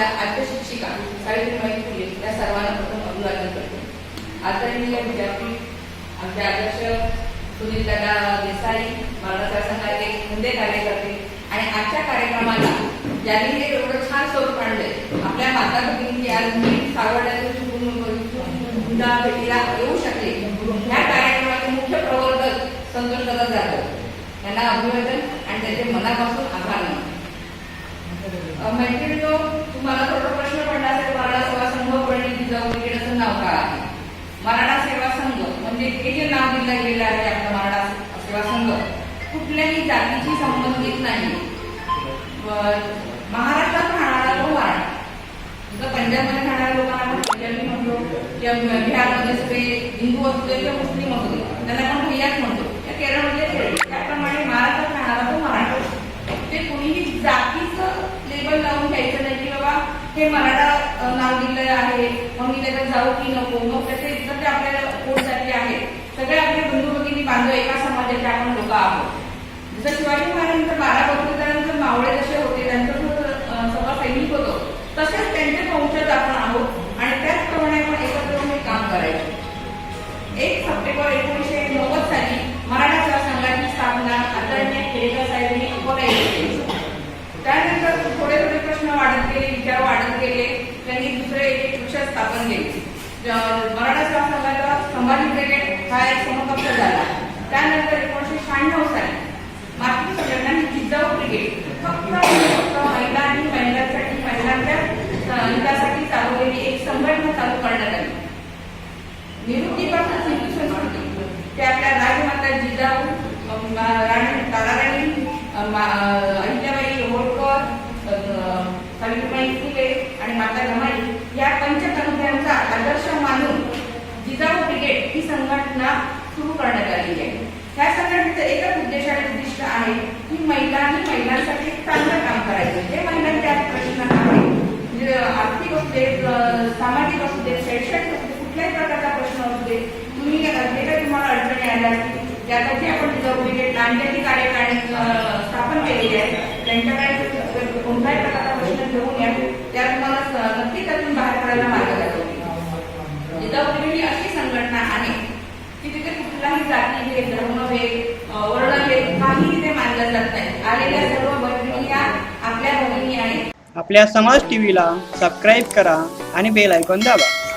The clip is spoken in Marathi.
आपल्या आद्य शिक्षिका सावित्रीबाई फुले या सर्वांना प्रथम अभिवादन करते. आदरणीय विद्यापीठ आमचे आदर्श सुनील दादा देसाई बाळासाहेब संघाचे मुंदे कार्यकर्ते आणि आजच्या कार्यक्रमाला ज्यांनी हे एवढं छान स्वरूप आणलंय आपल्या माता भगिनी आज मी सावरड्यातून चुकून गुंडा भेटीला येऊ शकले. ह्या कार्यक्रमाचे मुख्य प्रवर्तक संतोष दादा जाधव. यांना अभिवादन आणि त्याचे मनापासून आभार मानतो. अ, मैत्रिणींनो तुम्हाला थोडा प्रश्न पडला असेल मराठा सेवा संघ पंडित जिजाऊ ब्रिगेडचं नाव काय आहे मराठा सेवा संघ म्हणजे हे जे नाव दिलं गेलं आहे आपलं मराठा सेवा संघ कुठल्याही जातीशी संबंधित नाही. महाराष्ट्रात राहणारा तो मराठा जसं पंजाबमध्ये राहणाऱ्या लोकांना आपण पंजाबी म्हणतो किंवा बिहारमध्ये सगळे हिंदू असू दे किंवा मुस्लिम असू दे त्यांना आपण भैयाच म्हणतो. या केरळमध्ये खेळ त्याप्रमाणे महाराष्ट्रात राहणारा तो मराठा ते कोणीही जातीचं लेबल लावून घ्यायचं नाही की बाबा हे मराठा नाव दिलेलं आहे. मग मी त्याच्यात जाऊ की नको? मग त्याचे जर ते आपल्याला पोट जाती आहे सगळे आपले बंधू भगिनी बांधव एका समाजाचे आपण लोक आहोत. जसं शिवाजी महाराजांचं बारा बघितल्यानंतर मावळे जसे होते त्यांचं सगळं सैनिक होतो. तसेच त्यांचे वंशज आपण आहोत. आणि त्याचप्रमाणे आपण एकत्र हे काम करायचं. एक सप्टेंबर एकोणीसशे नव्वद साली मराठा सेवा संघाची स्थापना आदरणीय केळकर साहेबांनी अकोला येथे केली त्यानंतर थोडे थोडे प्रश्न वाढत गेले विचार वाढत गेले त्यांनी दुसरे एक स्थापन केले. मराठा सेवा संघाचा संभाजी ब्रिगेड हा एक समकक्ष झाला. त्यानंतर एकोणीसशे शहाण्णव साली मार्किंग संघटनांनी जिजाऊ ब्रिगेड फक्त फक्त महिला आणि महिलांसाठी महिलांच्या हितासाठी चालवलेली एक संघटना चालू करण्यात आली. निवृत्तीपासून हिंदू संस्कृती ते आपल्या राजमाता जिजाऊ राणी ताराराणी अहिल्याबाई होळकर अं, सावित्रीबाई फुले आणि माता रमाई या पंचतंत्र्यांचा आदर्श मानून जिजाऊ ब्रिगेड ही संघटना सुरू करण्यात आली आहे. ह्या संघटनेचं एकच उद्देश आणि उद्दिष्ट आहे की महिलांनी महिलांसाठी चांगलं काम करायचं. जे महिलांच्या प्रश्न आहे आर्थिक असू दे सामाजिक असू दे शैक्षणिक असू दे कुठल्याही प्रकारचा प्रश्न असू दे तुम्ही जे काही तुम्हाला अडचणी आल्या असतील. त्यासाठी आपण जिजाऊ ब्रिगेड नांदेडी कार्यकारिणी स्थापन केलेली आहे त्यांच्याकडे जर कोणताही प्रकारचा प्रश्न घेऊन या त्या तुम्हाला स- नक्की त्यातून बाहेर पडायला मार्ग दाखवतील जिजाऊ ब्रिगेड ही अशी संघटना आहे की तिथे कुठलाही जाती भेद धर्मभेद अं, वर्णभेद काही तिथे मानलं जात नाही. आलेल्या सर्व भगिनी या आपल्या बहिणी आहेत. आपल्या समाज टीव्हीला सबस्क्राईब करा आणि बेल ऐकून दाबा.